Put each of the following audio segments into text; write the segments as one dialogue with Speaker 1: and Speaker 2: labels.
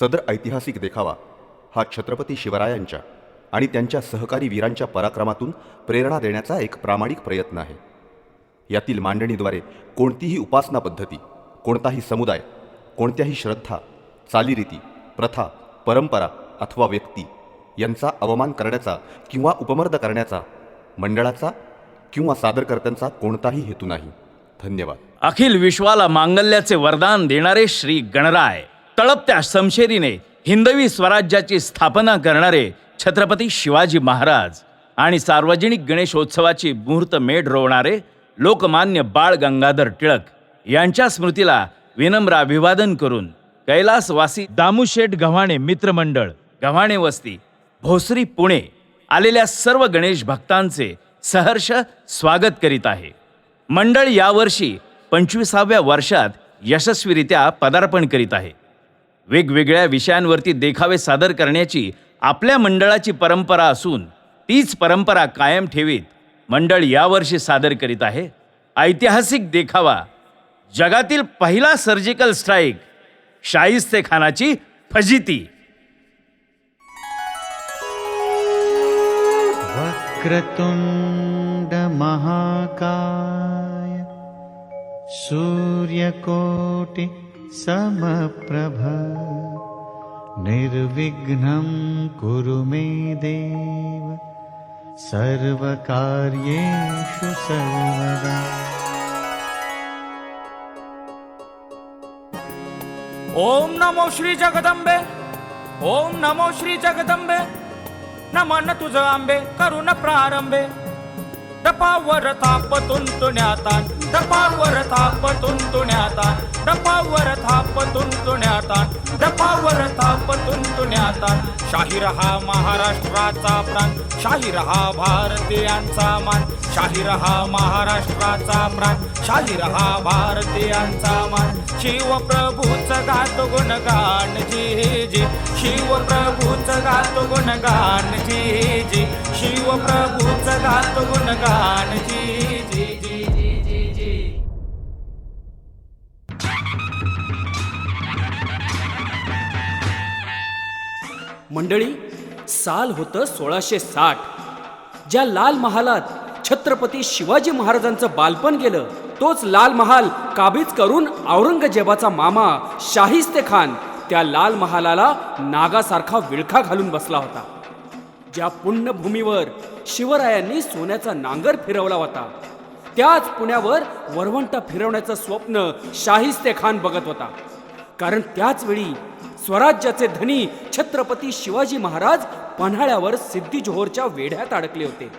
Speaker 1: सदर ऐतिहासिक देखावा हा छत्रपती शिवरायांच्या आणि त्यांच्या सहकारी वीरांच्या पराक्रमातून प्रेरणा देण्याचा एक प्रामाणिक प्रयत्न आहे. यातील मांडणीद्वारे कोणतीही उपासना पद्धती कोणताही समुदाय कोणत्याही श्रद्धा चालीरीती प्रथा परंपरा अथवा व्यक्ती यांचा अवमान करण्याचा किंवा उपमर्द करण्याचा मंडळाचा किंवा सादरकर्त्यांचा कोणताही हेतू नाही. धन्यवाद.
Speaker 2: अखिल विश्वाला मांगल्याचे वरदान देणारे श्री गणराय. तळपत्या समशेरीने हिंदवी स्वराज्याची स्थापना करणारे छत्रपती शिवाजी महाराज आणि सार्वजनिक गणेशोत्सवाची मुहूर्त मेढ रोवणारे लोकमान्य बाळ गंगाधर टिळक यांच्या स्मृतीला विनम्र अभिवादन करून कैलासवासी दामुशेठ गव्हाणे मित्रमंडळ गव्हाणे वस्ती भोसरी पुणे आलेल्या सर्व गणेश भक्तांचे सहर्ष स्वागत करीत आहे. मंडळ यावर्षी पंचवीसाव्या वर्षात यशस्वीरित्या पदार्पण करीत आहे. वेगवेगळ्या विषयांवरती देखावे सादर करण्याची आपल्या मंडळाची परंपरा असून तीच परंपरा कायम ठेवीत मंडळ यावर्षी सादर करीत आहे. ऐतिहासिक देखावा. जगातील पहिला सर्जिकल स्ट्राईक शाहिस्ते खानाची फजिती.
Speaker 3: वक्रतुण्डमहाकाय सूर्यकोटि समप्रभ। निर्विघ्नं कुरु मे देव। सर्वकार्येषु सर्वदा।
Speaker 4: ओम नमो श्री जगदंबे ओम नमो श्री जगदंबे नमन तुझ आंबे करुण प्रारंभे डपावर थाप तुंतुण्याता डपावर थाप तुंतुण्याता डपावर थाप तुंतुण्याता डपावर थाप तुंतुण्याता शाहीर हा महाराष्ट्राचा प्राण. शाहीर हा भारतीयांचा मान. शाहीर हा महाराष्ट्राचा प्राण. शाहीर हा भारतीयांचा मान. शिव प्रभूच गातो गुणगान जी जी. शिव प्रभूच गुणगान जी जी. शिव प्रभूच गातो गुणगान जी जी जी जी जी जी
Speaker 5: मंडळी साल होतं सोळाशे साठ. ज्या लाल महालात छत्रपती शिवाजी महाराजांचं बालपण गेलं तोच लाल महाल काबीज करून औरंगजेबाचा मामा शाहिस्ते खान त्या लाल महालाला नागासारखा विळखा घालून बसला होता. ज्या पुण्यभूमीवर शिवरायांनी सोन्याचा नांगर फिरवला होता त्याच पुण्यावर वरवंटा फिरवण्याचं स्वप्न शाहिस्ते खान बघत होता. कारण त्याच वेळी स्वराज्याचे धनी छत्रपती शिवाजी महाराज पन्हाळ्यावर सिद्धी जोहरच्या वेढ्यात अडकले होते.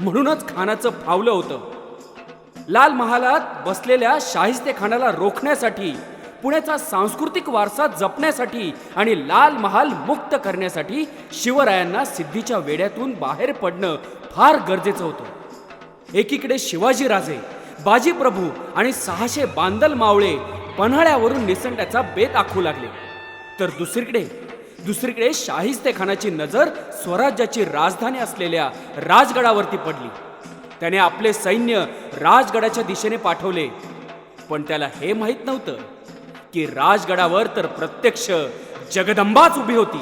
Speaker 5: म्हणूनच खानाचं फावलं होतं. लाल महालात बसलेल्या शाहिस्ते खानाला रोखण्यासाठी पुण्याचा सांस्कृतिक वारसा जपण्यासाठी आणि लाल महाल मुक्त करण्यासाठी शिवरायांना सिद्धीच्या वेड्यातून बाहेर पडणं फार गरजेचं होतं. एकीकडे शिवाजीराजे बाजीप्रभू आणि सहाशे बांदल मावळे पन्हाळ्यावरून निसंड्याचा बेत आखू लागले. तर दुसरीकडे दुसरीकडे शाहिस्ते खानाची नजर स्वराज्याची राजधानी असलेल्या राजगडावरती पडली. त्याने आपले सैन्य राजगडाच्या दिशेने पाठवले पण त्याला हे माहीत नव्हतं की राजगडावर तर प्रत्यक्ष जगदंबाच उभी होती.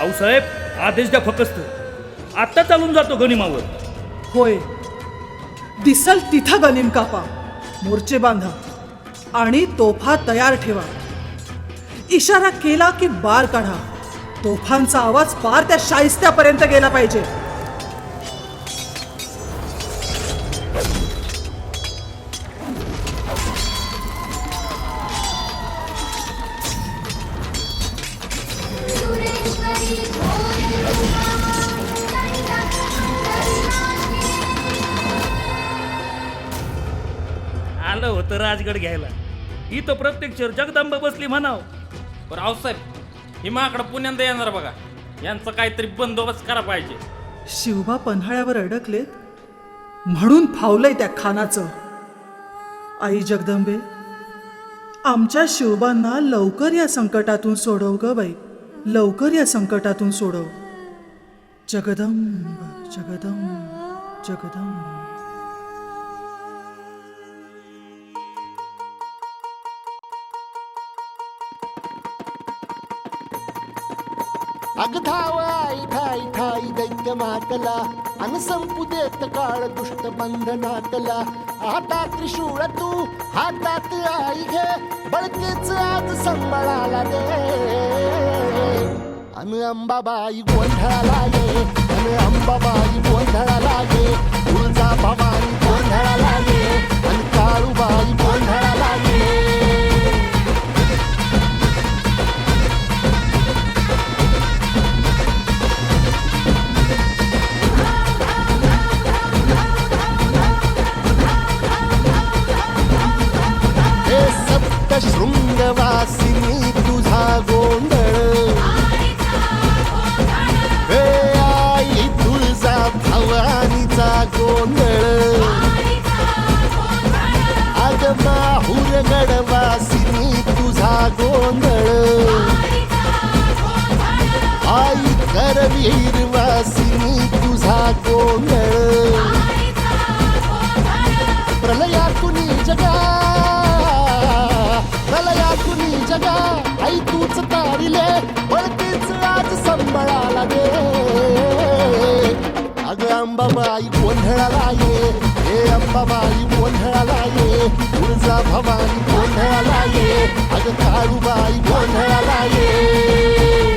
Speaker 6: आऊसाहेब आदेश द्या फकस्त आत्ता चालून जातो गनिमावर
Speaker 7: होय. दिसल तिथं गनिम कापा मोर्चे बांधा आणि तोफा तयार ठेवा. इशारा केला की बार काढा. तोफांचा आवाज पार त्या शाहिस्त्यापर्यंत गेला पाहिजे.
Speaker 6: आलं होतं राजगड घ्यायला. ही तो प्रत्येक प्रत्यक्ष जगदंबा बसली म्हणाव.
Speaker 4: बरं रावसाहेब ही माकडं पुण्यांदा येणार बघा. यांचं काहीतरी बंदोबस्त करा पाहिजे.
Speaker 7: शिवबा पन्हाळ्यावर अडकलेत. म्हणून फावलंय त्या खानाचं. आई जगदंबे आमच्या शिवबांना लवकर या संकटातून सोडव ग बाई. लवकर या संकटातून सोडव. जगदंब जगदंब जगदंब.
Speaker 8: अग धाव आई ठाई ठाई दैत्य मातला. अन संपू देत काळ दुष्ट बंधनातला आता त्रिशूळ तू हातात आई घे. बळकेच आज संबळाला दे. अन अंबाबाई गोंधळाला ये. करवीर वासिनी तुझा गोंधळ. प्रलयातुनी जगा. प्रलयातुनी जगा. आई तूच तारिले वळतीच आज संभळा लागे अग अंबाबाई गोंधळाला ये. हे अंबाबाई गोंधळाला ये. तुळजा भवानी गोंधळाला ये. अग काळूबाई गोंधळाला ये.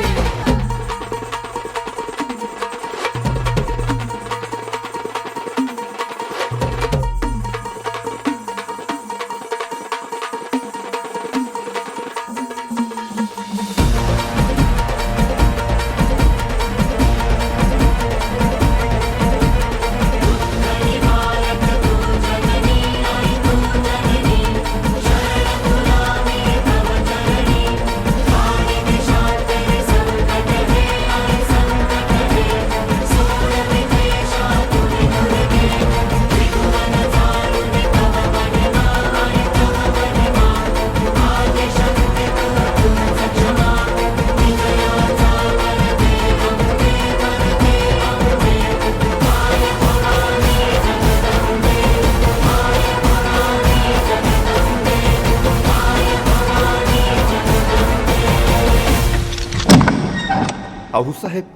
Speaker 1: आऊसाहेब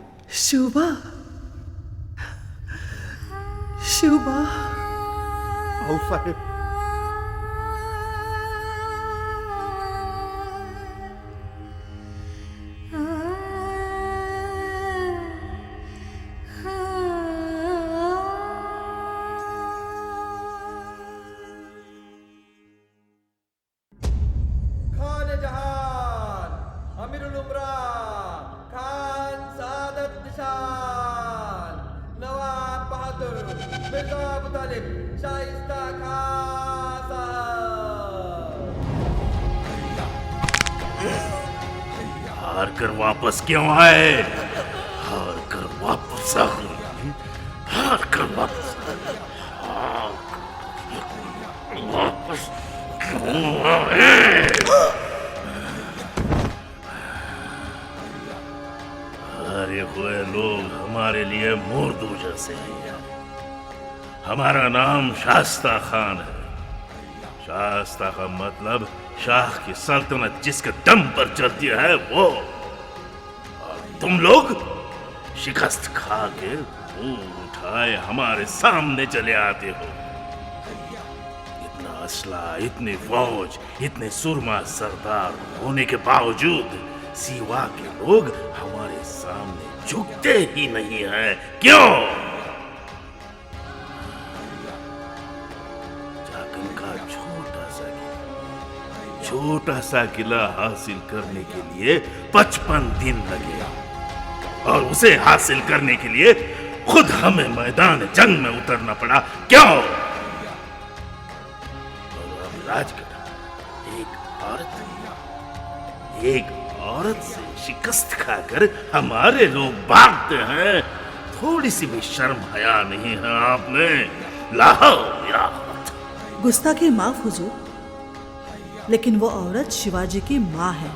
Speaker 7: शिवबा शिवबा
Speaker 1: आऊसाहेब
Speaker 6: हार कर वापस क्यों आए? हार कर वापस हार कर वापस वापस क्यों आए? हारे हुए लोग हमारे लिए मुर्दू जैसे हैं। हमारा नाम शास्ता खान है। शास्ता का मतलब शाह की सल्तनत जिसके दम पर चलती है, वो। तुम लोग शिकस्त खा के उठाए हमारे सामने चले आते हो। इतना असला, इतनी फौज, इतने सुरमा सरदार होने के बावजूद सीवा के लोग हमारे सामने झुकते ही नहीं है। क्यों? छोटा सा किला हासिल करने के लिए पचपन दिन लगे। और उसे हासिल करने के लिए खुद हमें मैदान जंग में उतरना पड़ा। क्यों? राजगढ़, एक औरत एक औरत से शिकस्त खाकर हमारे लोग भागते हैं। थोड़ी सी भी शर्म हया नहीं है आप में लाओ या
Speaker 7: गुस्ताखी माफ़ हुजूर। लेकिन वो औरत शिवाजी की माँ है।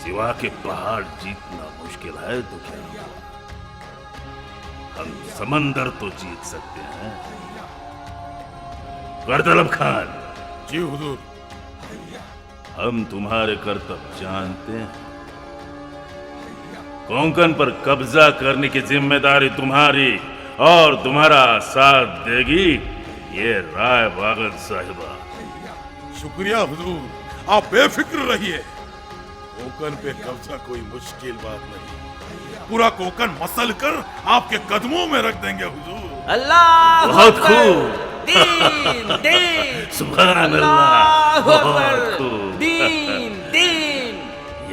Speaker 6: सिवा के पहाड़ जीतना मुश्किल है तो क्या हुआ हम समंदर तो जीत सकते हैं। करतलब खान।
Speaker 9: जी हुजूर।
Speaker 6: हम तुम्हारे कर्तव्य जानते हैं। कोंकण पर कब्जा करने की ज़िम्मेदारी तुम्हारी और तुम्हारा साथ देगी। ये राय बागन साहिबा।
Speaker 9: शुक्रिया हुजूर आप बेफिक्र रहिए। कोकन पे कब्जा कोई मुश्किल बात नहीं। पूरा कोकन मसल कर आपके कदमों में रख देंगे हुजूर।
Speaker 5: अल्लाह
Speaker 6: बहुत खूब।
Speaker 5: दीन दीन।
Speaker 6: सुभान अल्लाह
Speaker 5: अल्लाह
Speaker 6: बहुत खूब।
Speaker 5: दीन दीन।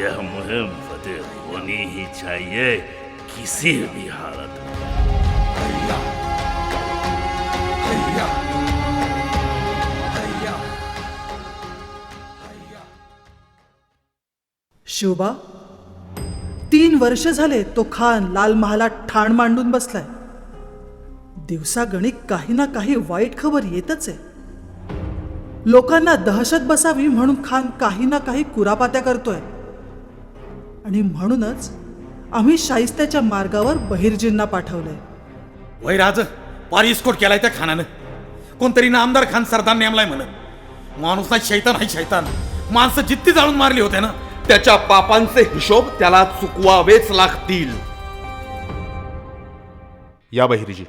Speaker 6: यह मुहिम फतेह होनी ही चाहिए किसी भी हालत
Speaker 7: शिवबा तीन वर्ष झाले तो खान लाल महालात ठाण मांडून बसलाय. दिवसागणिक काही ना काही वाईट खबर येतच आहे. लोकांना दहशत बसावी म्हणून खान काही ना काही कुरापात्या करतोय. आणि म्हणूनच आम्ही शाहिस्त्याच्या मार्गावर बहिर्जींना पाठवलंय.
Speaker 10: वय राज पारिस्कोट केलाय त्या खानानं. कोणतरी नामदार खान सरदार नेमलाय म्हणत माणूस नाही शैतान आहे शैतान. माणसं जित्ती जाळून मारली होते ना.
Speaker 1: त्याच्या पापांचे हिशोब त्याला चुकवावेच लागतील. या बहिर्जी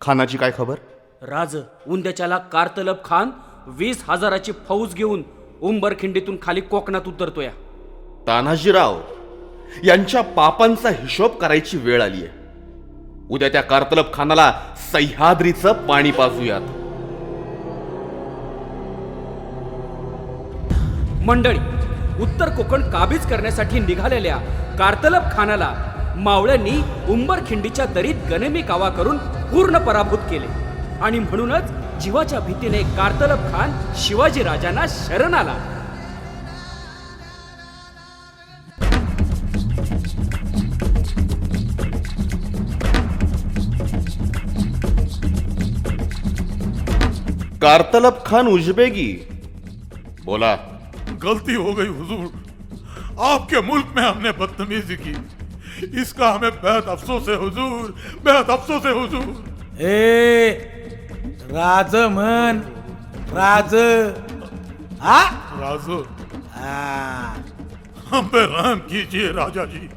Speaker 1: खानाची काय खबर?
Speaker 5: राज उंद्याच्याला कारतलब खान वीस हजाराची फौज घेऊन उंबरखिंडीतून खाली कोकणात उतरतोय.
Speaker 1: तानाजीराव यांच्या पापांचा हिशोब करायची वेळ आली आहे. उद्या त्या कारतलब खानाला सह्याद्रीचं पाणी पाजूयात.
Speaker 5: मंडळी उत्तर कोकण काबीज करण्यासाठी निघालेल्या कार्तलब खानाला मावळ्यांनी उंबरखिंडीच्या दरीत गनेमी कावा करून पूर्ण पराभूत केले. आणि म्हणूनच जीवाच्या भीतीने कारतलब खान शिवाजी राजांना शरण आला.
Speaker 1: कारतलब खान उजबेगी. बोला.
Speaker 9: गलती हो गई हुजूर। आपके मुल्क में हमने बदतमीजी की। इसका हमें बेहद अफसोस है हुजूर बेहद अफसोस है हुजूर।
Speaker 10: ए राज म्हण राज। हा?
Speaker 9: राजू।
Speaker 10: आ,
Speaker 9: हम पे रहम कीजिए राजा जी।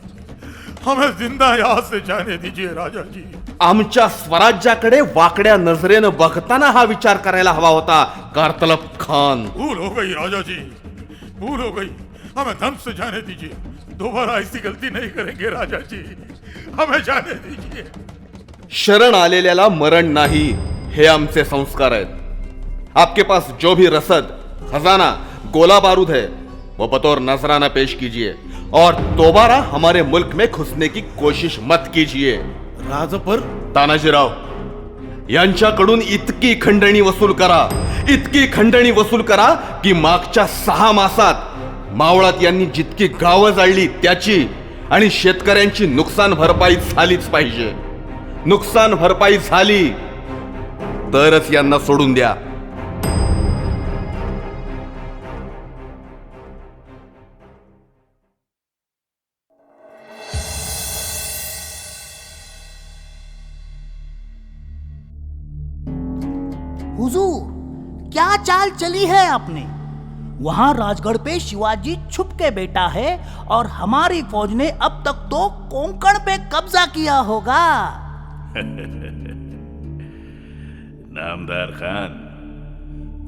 Speaker 9: हमें जिंदा यहाँ से जाने दीजिए राजा जी।
Speaker 1: आमच्या स्वराज्याकडे वाकड्या नजरेनं बघताना हा विचार करायला हवा होता कारतलब खान।
Speaker 9: भूल हो गई राजा जी। भूल हो गई। हमें धन से जाने दीजिए। दोबारा ऐसी गलती नहीं करेंगे राजा जी। हमें जाने दीजिए।
Speaker 1: शरण आलेल्याला मरण नाही हे आमचे संस्कार आहेत। आपके पास जो भी रसद खजाना गोला बारूद है वो बतौर नजराना पेश कीजिए और दोबारा हमारे मुल्क में घुसने की कोशिश मत कीजिए।
Speaker 10: राज पर?
Speaker 1: तानाजीराव यांच्याकडून इतकी खंडणी वसूल करा. इतकी खंडणी वसूल करा की मागच्या सहा मासात मावळात यांनी जितकी गावं जाळली त्याची आणि शेतकऱ्यांची नुकसान भरपाई झालीच पाहिजे. नुकसान भरपाई झाली तरच यांना सोडून द्या.
Speaker 11: हुजूर, क्या चाल चली है आपने वहाँ राजगढ़ पे शिवाजी छुप के बैठा है और हमारी फौज ने अब तक तो कोंकण पे कब्जा किया होगा।
Speaker 6: नामदार खान,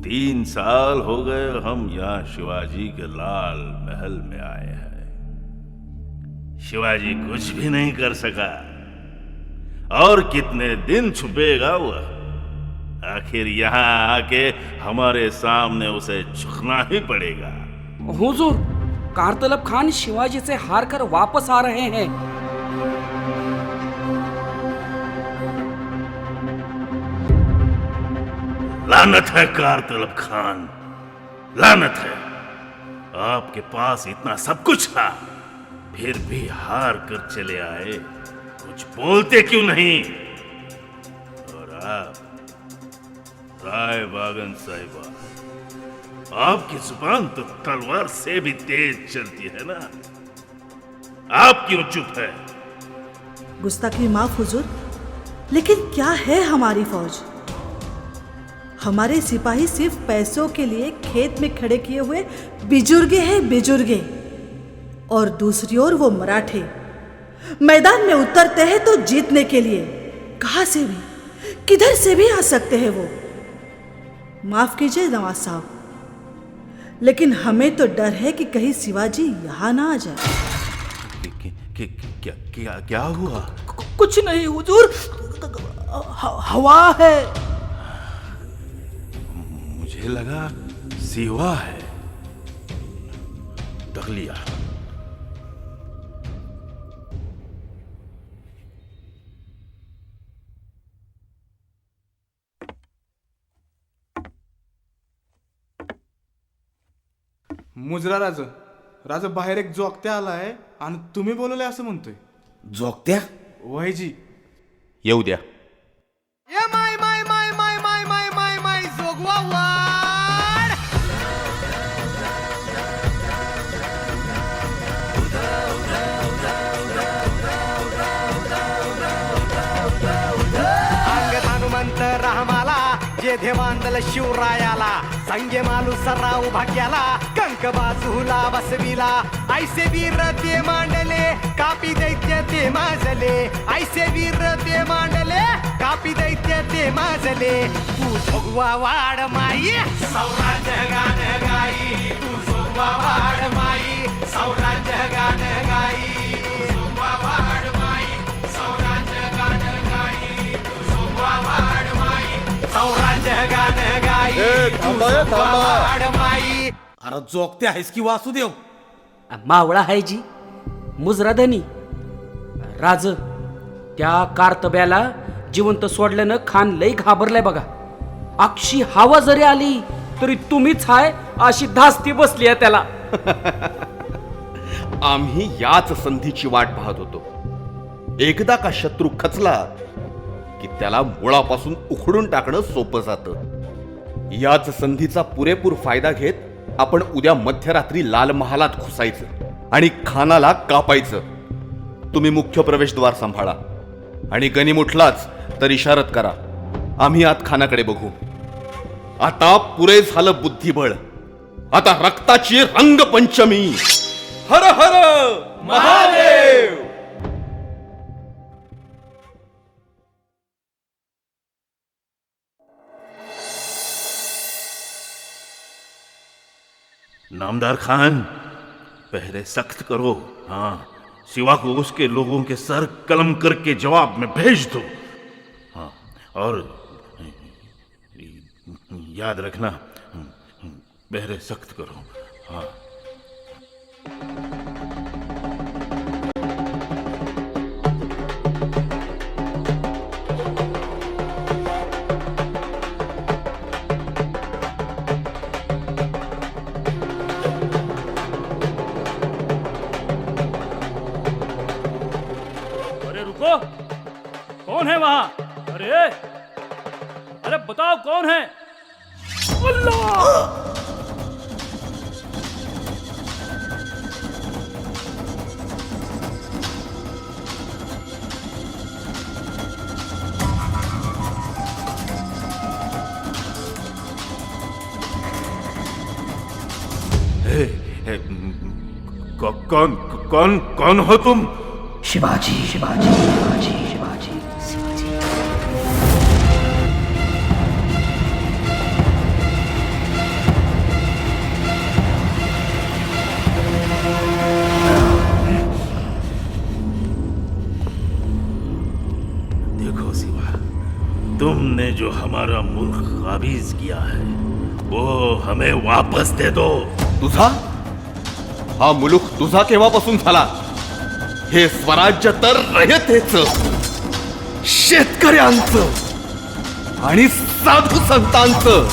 Speaker 6: तीन साल हो गए हम यहाँ शिवाजी के लाल महल में आए हैं। शिवाजी कुछ भी नहीं कर सका। और कितने दिन छुपेगा वह? आखिर यहाँ आके हमारे सामने उसे झुकना ही पड़ेगा।
Speaker 5: हुजूर कारतलब खान शिवाजी से हार कर वापस आ रहे हैं।
Speaker 6: लानत है कारतलब खान। लानत है। आपके पास इतना सब कुछ था। फिर भी हार कर चले आए। कुछ बोलते क्यों नहीं? और आप राय बागन साहिबा, आपकी ज़ुबान तो तलवार से भी तेज चलती है ना? आप क्यों चुप है।
Speaker 7: गुस्ताखी माफ़ हुजूर, लेकिन क्या है हमारी फौज? हमारे सिपाही सिर्फ़ पैसों के लिए खेत में खड़े किए हुए बिजुर्गे हैं, बिजुर्गे। और दूसरी ओर वो मराठे। मैदान में उतरते हैं तो जीतने के लिए। कहाँ से भी, किधर से भी आ सकते हैं वो? माफ़ कीजिए नवाज़ साहब। लेकिन हमें तो डर है कि कहीं शिवाजी यहाँ ना आ जाए।
Speaker 6: क्या क्या क्या हुआ?
Speaker 11: कुछ नहीं हुजूर। हवा है।
Speaker 6: मुझे लगा सिवा है। दगलिया
Speaker 12: मुजरा राज. राज बाहेर एक जोगत्या आलाय आणि तुम्ही बोलवले असं म्हणतोय.
Speaker 10: जोगत्या
Speaker 12: वयजी
Speaker 1: येऊ द्या.
Speaker 13: ये माय माय माय माय माय माय माय माय जोगवा वाड अंग हनुमंत रामाला जे देवांदल शिवरायाला संगे मालू सराव भाग्याला कंक बाजूला बसविला। ऐसे वीर ते मांडले कापी दैत्य ते माजले। ऐसे वीर ते मांडले कापी दैत्य ते माजले। तू भगवा वाड माई सौराज्य गान गाई। तू भगवा वाड माई सौराज्य गान गाई। सौराज्य गान गाई। तू भगवा वाड माई
Speaker 10: अरे जोगत्या आहेस की वासुदेव?
Speaker 5: मावळा आहे जी. मुजराधनी. राज त्या कारतब्याला जिवंत सोडल्यानं खान लई घाबरलाय बघा. अक्षी हवा जरी आली तरी तुम्हीच हाय अशी धास्ती बसली आहे त्याला.
Speaker 1: आम्ही याच संधीची वाट पाहत होतो. एकदा का शत्रू खचला की त्याला मुळापासून उखडून टाकणं सोपं जातं. याच संधीचा पुरेपूर फायदा घेत आपण उद्या मध्यरात्री लाल महालात घुसायचं आणि खानाला कापायचं. तुम्ही मुख्य प्रवेशद्वार सांभाळा. आणि गनिम उठलाच तर इशारत करा. आम्ही आत खानाकडे बघू. आता पुरे झालं बुद्धिबळ. आता रक्ताची रंगपंचमी. हर हर! महादेव!
Speaker 6: नामदार खान पहरे सख्त करो। हाँ सिवा को उसके लोगों के सर कलम करके जवाब में भेज दो। हाँ और, याद रखना, पहले सख्त करो। हाँ।
Speaker 4: रुको कौन है वहाँ? अरे अरे बताओ कौन है? अल्लाह।
Speaker 6: कौन कौन कौन हो तुम?
Speaker 11: शिवाजी शिवाजी शिवाजी शिवाजी. शिवाजी
Speaker 6: देखो सिवा तुमने जो हमारा मुल्क काबीज किया है वो हमें वापस दे दो।
Speaker 1: तुझा? हा मुलूक तुझा केव्हापासून झाला। हे स्वराज्य तर रयतेच. शेतकऱ्यांचं आणि साधू संतांचं.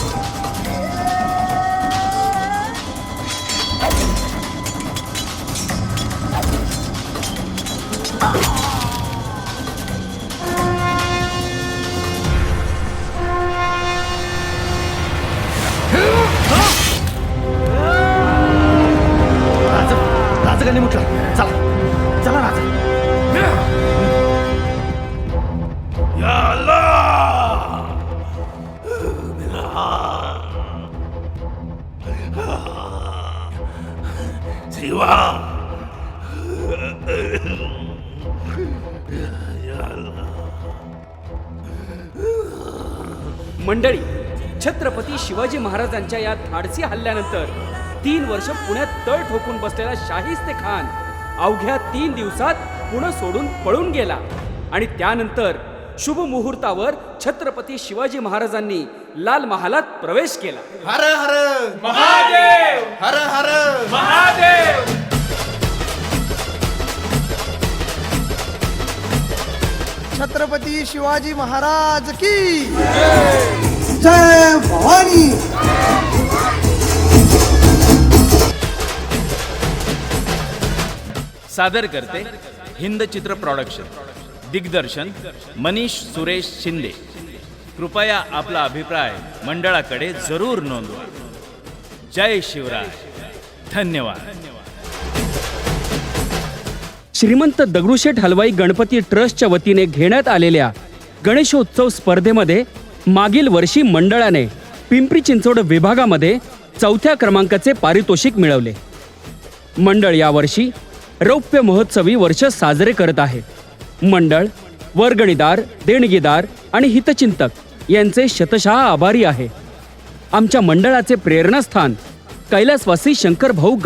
Speaker 5: छत्रपती शिवाजी महाराजांच्या या धाडसी हल्ल्यानंतर तीन वर्ष पुण्यात तळ ठोकून बसलेला शाहिस्ते खान अवघ्या तीन दिवसात पुणे सोडून पळून गेला. आणि त्यानंतर शुभ मुहूर्तावर छत्रपती शिवाजी महाराजांनी लाल महालात प्रवेश केला.
Speaker 10: हर हर
Speaker 4: महादेव!
Speaker 10: हर हर
Speaker 4: महादेव!
Speaker 13: छत्रपती शिवाजी महाराज की जय भवानी।
Speaker 2: सादर करते हिंद चित्र प्रॉडक्शन दिग्दर्शन मनीष सुरेश शिंदे. कृपया आपला अभिप्राय मंडळाकडे जरूर नोंदवा. जय शिवराय. धन्यवाद.
Speaker 5: श्रीमंत दगडूशेठ हलवाई गणपती ट्रस्टच्या वतीने घेण्यात आलेल्या गणेशोत्सव स्पर्धेमध्ये मागील वर्षी मंडळाने पिंपरी चिंचवड विभागामध्ये चौथ्या क्रमांकाचे पारितोषिक मिळवले. मंडळ यावर्षी रौप्य महोत्सवी वर्ष साजरे करत आहे. मंडळ वर्गणीदार देणगीदार आणि हितचिंतक यांचे शतशः आभारी आहे. आमच्या मंडळाचे प्रेरणास्थान कैलासवासी शंकर भाऊ